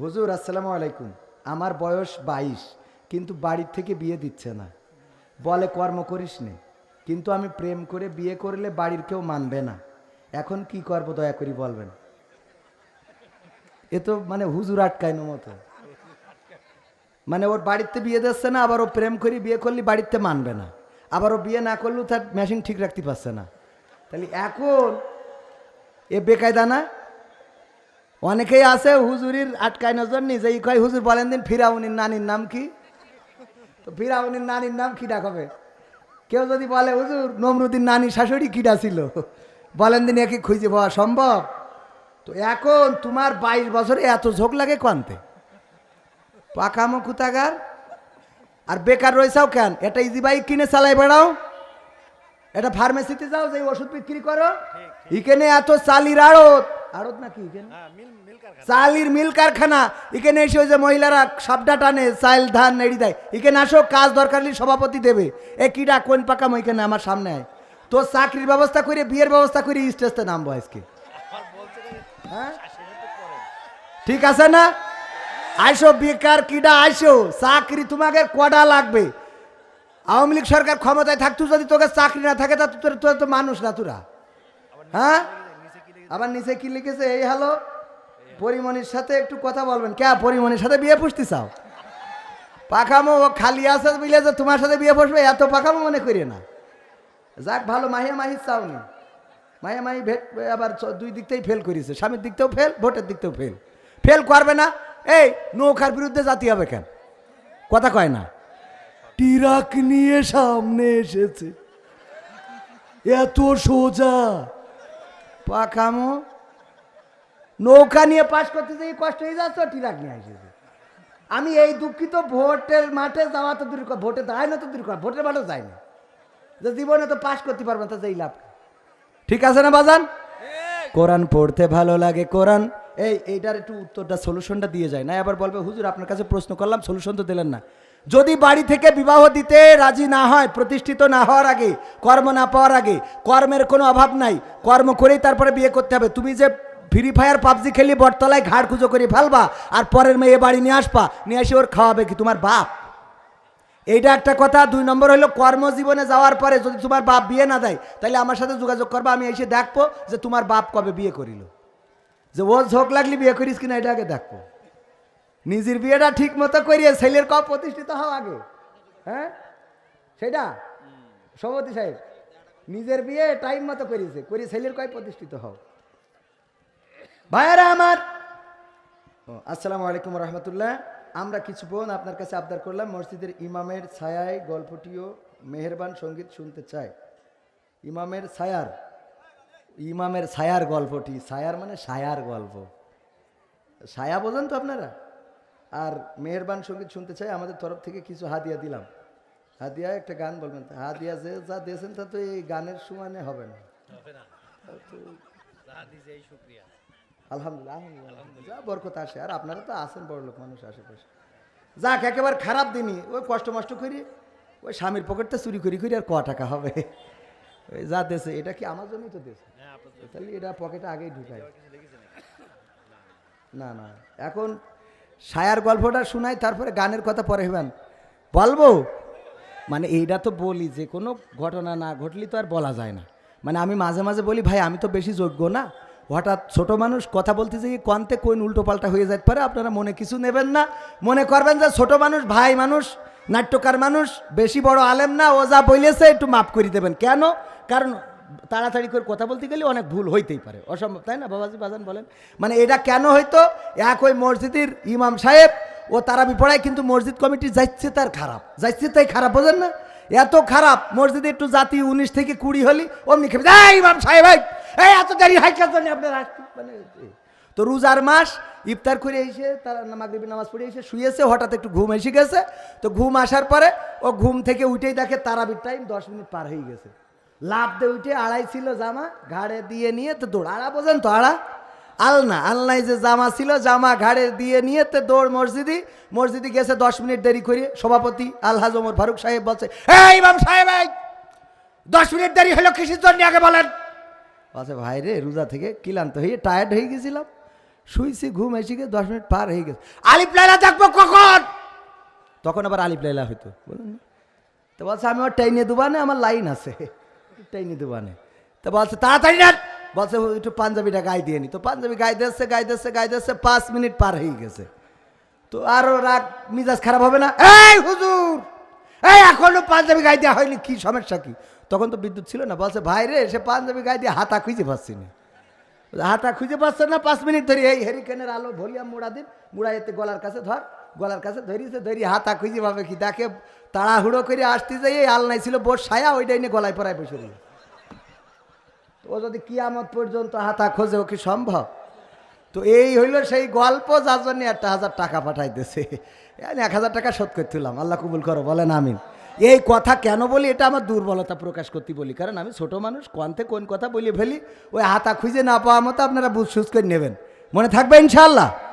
হুজুর, আসসালামু আলাইকুম। আমার বয়স বাইশ, কিন্তু বাড়ির থেকে বিয়ে দিচ্ছে না। বলে, কর্ম করিস নে। কিন্তু আমি প্রেম করে বিয়ে করলে বাড়ির কেউ মানবে না। এখন কি করব দয়া করি বলবেন? এ তো মানে হুজুর আটকায়নো মতো। মানে ওর বাড়িতে বিয়ে দিচ্ছে না, আবার ও প্রেম করি বিয়ে করলে বাড়িতে মানবে না। আবার ও বিয়ে না করলেও তার মেশিন ঠিক রাখতে পারছে না। তাহলে এখন এ বেকায়দা না? অনেকেই আছে হুজুরির আটকায় নজর নিজেই কয় হুজুর বলেন দিন ফিরাউনির নানির নাম কি? তো ফিরাউনির নানির নাম কি ডাকবে কেউ যদি বলে হুজুর নমরুদ্দিন নানি শাশুড়ি কিডা ছিল? বলেন দিন একে খুঁজে পাওয়া সম্ভব? তো এখন তোমার বাইশ বছরে এত ঝোঁক লাগে কনতে পাকামো কুতাগার? আর বেকার রয়েছাও কেন? এটা ইজি বাইক কিনে চালাই বেড়াও? এটা ফার্মেসিতে যাও যে ওষুধ বিক্রি করো? এখানে এত চালির আড়ত। আড়ত নাকি এখানে? চালির মিল কারখানা। এখানে এসে ওই যে মহিলারা সাবডা টানে চাল ধান নেড়ি দেয়। এখানে আসো কাজ দরকার সভাপতি দেবে। এ কিডা কোন পাকাম এখানে আমার সামনে আয়। তো চাকরির ব্যবস্থা করে বিয়ের ব্যবস্থা করে স্টেজতে নামবো আজকে। হ্যাঁ? ঠিক আছে না? আইসো বেকার কিডা আইসো। চাকরি তোমাকে কডা লাগবে? আওয়ামী লীগ সরকার ক্ষমতায় থাকতো যদি তোকে চাকরি না থাকে তা তোর তোর তো মানুষ না তোরা। হ্যাঁ? আবার নিচে কি লিখেছে? এই হ্যালো পরিমণির সাথে একটু কথা বলবেন। কে পরিমণির সাথে বিয়ে পুষতে চাও? পাখামো, ও খালি আছে বুঝলে যে তোমার সাথে বিয়ে বসবে এত পাখামো মনে করি না। যাক, ভালো, মাহিয়া মাহি চাওনি। মাহিয়া মাহি ভেট আবার দুই দিক থেকেই ফেল করেছে। স্বামীর দিক থেকেও ফেল ভোটের দিক থেকেও ফেল ফেল করবে না। এই, নৌকার বিরুদ্ধে জাতি হবে কেন? কথা কয় না। টিরাক নিয়ে সামনে এসেছে। এত সোজা পাখামো। নৌকা নিয়ে পাশ করতে যে কষ্ট হয়ে যাচ্ছে টিরাক নিয়ে আসেছে আমি এই দুঃখিত ভোটের মাঠে যাওয়া তো দূর ভোটে যায় না তো দূর করা ভোটের মাঠেও যায় না। যে জীবনে তো পাশ করতে পারব না তো যেই লাভ। ঠিক আছে না বাজান? কোরআন পড়তে ভালো লাগে কোরআন এই, এইটার একটু উত্তরটা সলিউশনটা দিয়ে যায়। না আবার বলবে, হুজুর, আপনার কাছে প্রশ্ন করলাম সলিউশন তো দিলেন না। যদি বাড়ি থেকে বিবাহ দিতে রাজি না হয়, প্রতিষ্ঠিত না হওয়ার আগে, কর্ম না পাওয়ার আগে, কর্মের কোনো অভাব নাই, কর্ম করেই তারপরে বিয়ে করতে হবে, তুমি যে ফ্রি ফায়ার পাবজি খেলি, বটতলায় ঘাড় খুঁজো করে ফেলবা, আর পরের মেয়ে বাড়ি নিয়ে আসবা, নিয়ে এসে ওর খাওয়াবে কি, তোমার বাপ? এইটা একটা কথা। দুই নম্বর হলো, কর্মজীবনে যাওয়ার পরে যদি তোমার বাপ বিয়ে না দেয়, তাহলে আমার সাথে যোগাযোগ করবা, আমি এসে দেখব যে তোমার বাপ কবে বিয়ে করিল। যে ও ঝোঁক লাগলি বিয়ে করিস কিনা, এটা আগে দেখব নিজের বিয়েটা ঠিক মতো করিয়ে ছেলের কব প্রতিষ্ঠিত হও আগে হ্যাঁ? সেটা? সভাপতি সাহেব, নিজের বিয়ে টাইম মতো করিয়েছে, করিয়ে ছেলের কয় প্রতিষ্ঠিত হও। ভাইয়ারা আমার আসসালামু আলাইকুম রহমতুল্লাহ। আমরা কিছু বোন আপনার কাছে আবদার করলাম, মসজিদের ইমামের ছায়ায় গল্পটিও মেহেরবান সংগীত শুনতে চাই। ইমামের ছায়ার ইমামের ছায়ার গল্পটি ছায়ার মানে ছায়ার গল্প। ছায়া বোঝেন তো আপনারা? আর মেহেরবান সংগীত শুনতে চাই আমাদের তরফ থেকে কিছু হাদিয়া দিলাম। হাদিয়া একটা গান বলবেন হাদিয়া যে যা দিয়েছেন তা তো এই গানের সমানে হবে না। আলহামদুলিল্লাহ আলহামদুলিল্লাহ। যা বরকত আসে। আর আপনারা তো আছেন বড় লোক মানুষ আশেপাশে। যাক একেবারে খারাপ দিনই। ওই কষ্ট মষ্ট করি ওই স্বামীর পকেটটা চুরি করি করি আর ক টাকা হবে? ওই যা দেশে এটা কি আমার জন্যই তো দেশে তাহলে এটা পকেটে আগেই ঢুকায় না না। এখন সায়ার গল্পটা শোনাই তারপরে গানের কথা পরে হবেন। বলব? মানে এইটা তো বলি যে কোনো ঘটনা না ঘটলে তো আর বলা যায় না। মানে আমি মাঝে মাঝে বলি ভাই আমি তো বেশি যোগ্য না। হঠাৎ ছোট মানুষ কথা বলতে যে কন্তে কোন উল্টো পাল্টা হয়ে যেতে পারে আপনারা মনে কিছু নেবেন না। মনে করবেন যে ছোট মানুষ ভাই মানুষ নাট্যকার মানুষ বেশি বড় আলেম না ও যা বলেছে একটু মাফ করে দেবেন। কেন? কারণ তাড়াতাড়ি করে কথা বলতে গেলে অনেক ভুল হইতেই পারে। অসম্ভব তাই না বাবাজি বাজান বলেন? মানে এটা কেন হয়তো এক ওই মসজিদের ইমাম সাহেব ও তারাবি পড়ায় কিন্তু মসজিদ কমিটি যাচ্ছে তার খারাপ। যাচ্ছে তাই খারাপ বোঝেন না? এত খারাপ মসজিদে একটু জাতি উনিশ থেকে কুড়ি হলি অমনি খেপে যায়, ইমাম সাহেব এই, এত দেরি হয় কেন জানি আপনার আসতে?" মানে তো রোজার মাস ইফতার করে এসে তারা মাগরিবি নামাজ পড়ে এসে শুয়েছে হঠাৎ একটু ঘুম এসে গেছে। তো ঘুম আসার পরে ও ঘুম থেকে উঠেই দেখে তারাবির টাইম দশ মিনিট পার হয়ে গেছে। লাভ উঠে আড়াই ছিল জামা, ঘাড়ে দিয়ে নিয়ে তো দৌড়। আড়া বোঝেন তো আড়া আলনা আলনায় যে জামা ছিল, জামা ঘাড়ে দিয়ে নিয়ে তো দৌড় মসজিদি। মসজিদি গেছে দশ মিনিট দেরি করে। সভাপতি আলহাজ ওমর ফারুক সাহেব বলছে, এই ইমাম সাহেব দশ মিনিট দেরি হলো, কিসের জন্য আগে বলেন? বলছে, ভাই রে, রোজা থেকে ক্লান্ত হয়ে টায়ার্ড হয়ে গেছিলাম। শুইছি, ঘুম এসে গিয়ে দশ মিনিট পার হয়ে গেছে। আলিফ লাইলা দেখব কখন? তখন আবার আলিফ লাইলা হইতো। বলুন তো বলছে, আমি আমার টাইনে দুবানে আমার লাইন আছে। টাইনে দুবানে তো বলছে, তাড়াতাড়ি না বলছে একটু পাঞ্জাবিটা গায়ে দিয়ে নি। তো পাঞ্জাবি গায়ে দিচ্ছে গায়ে দিচ্ছে গায়ে দিচ্ছে পাঁচ মিনিট পার হয়ে গেছে। তো আরও রাগ মিজাজ খারাপ হবে না? এই হুজুর! এই এখনও পাঞ্জাবি গায়ে দেওয়া হয়নি, কি সমস্যা কি? তখন তো বিদ্যুৎ ছিল না। বলছে, ভাই রে, সে পাঞ্জাবি গায়ে দিয়ে হাতা খুঁজে পাচ্ছি না। হাতা খুঁজে পাচ্ছে না, পাঁচ মিনিট ধরে এই হেরিকেনের আলো ভলিয়াম মুড়া দিন। মুড়া এতে গলার কাছে ধর, গলার কাছে ধরিছে ধরি হাতা খুঁজে পাবে কি? দেখে তাড়াহুড়ো করে আসতে যাই এই আলনাই ছিল বোর সায়া ওইটাই নিয়ে গলায় পরায় বসে দিল ও যদি কিয়ামত পর্যন্ত হাতা খোঁজে, ও কি সম্ভব? তো এই হইল সেই গল্প যার জন্য একটা হাজার টাকা পাঠাইতেছে। এক হাজার টাকা শোধ করতেলাম আল্লাহ কবুল করো, বলেন আমিন। এই কথা কেন বলি, এটা আমার দুর্বলতা প্রকাশ করতে বলি, কারণ আমি ছোট মানুষ কোনতে কোন কথা বলে ফেলি, ওই হাতা খুঁজে না পাওয়া মতো আপনারা বুঝ সুজ করে নেবেন। মনে থাকবে ইনশাল্লাহ